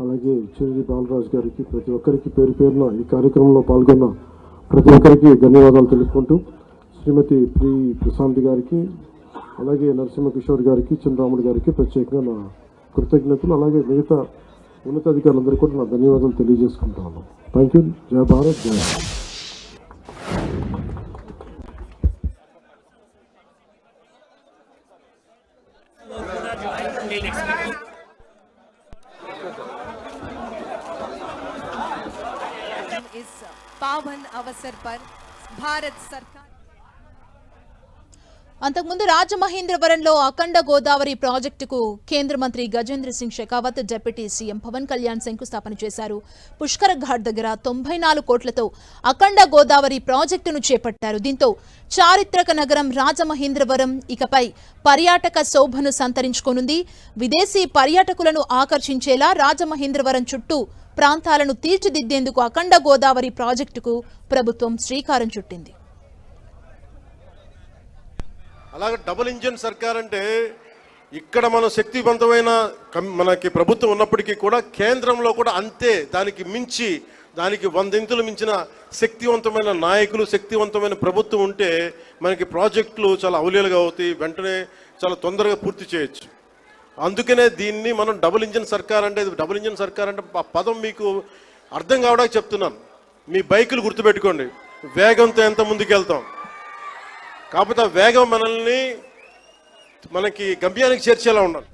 అలాగే చిరంజీవి బాలరాజు గారికి ప్రతి ఒక్కరికి పేరు పేరున ఈ కార్యక్రమంలో పాల్గొన్న ప్రతి ఒక్కరికి ధన్యవాదాలు తెలుపుకుంటూ శ్రీమతి ప్రి ప్రశాంత్ గారికి అలాగే నరసింహ కిషోర్ గారికి చంద్రరాముడు గారికి ప్రత్యేకంగా నా కృతజ్ఞతలు అలాగే మిగతా ఉన్నతాధికారులందరూ కూడా నా ధన్యవాదాలు తెలియజేసుకుంటాను థ్యాంక్ యూ జయ భారత్ జయ इस पावन अवसर पर भारत सरकार అంతకుముందు రాజమహేంద్రవరంలో అఖండ గోదావరి ప్రాజెక్టుకు కేంద్ర మంత్రి గజేంద్ర సింగ్ షెకావత్ డిప్యూటీ సీఎం పవన్ కళ్యాణ్ శంకుస్థాపన చేశారు. పుష్కర ఘాట్ దగ్గర తొంభై నాలుగు కోట్లతో అఖండ గోదావరి ప్రాజెక్టును చేపట్టారు. దీంతో చారిత్రక నగరం రాజమహేంద్రవరం ఇకపై పర్యాటక శోభను సంతరించుకోనుంది. విదేశీ పర్యాటకులను ఆకర్షించేలా రాజమహేంద్రవరం చుట్టూ ప్రాంతాలను తీర్చిదిద్దేందుకు అఖండ గోదావరి ప్రాజెక్టుకు ప్రభుత్వం శ్రీకారం చుట్టింది. అలాగే డబుల్ ఇంజన్ సర్కార్ అంటే ఇక్కడ మనం శక్తివంతమైన కం- మనకి ప్రభుత్వం ఉన్నప్పటికీ కూడా కేంద్రంలో కూడా అంతే దానికి మించి దానికి వందింతులు మించిన శక్తివంతమైన నాయకులు శక్తివంతమైన ప్రభుత్వం ఉంటే మనకి ప్రాజెక్టులు చాలా అవలీలుగా అవుతాయి వెంటనే చాలా తొందరగా పూర్తి చేయొచ్చు. అందుకనే దీన్ని మనం డబుల్ ఇంజిన్ సర్కార్ అంటే ఇది డబుల్ ఇంజిన్ సర్కార్ అంటే ఆ పదం మీకు అర్థం కావడానికి చెప్తున్నాను. మీ బైకులు గుర్తుపెట్టుకోండి. వేగంతో ఎంత ముందుకెళ్తాం? కాకపోతే వేగం మనల్ని మనకి గమ్యానికి చేర్చేలా ఉండాలి.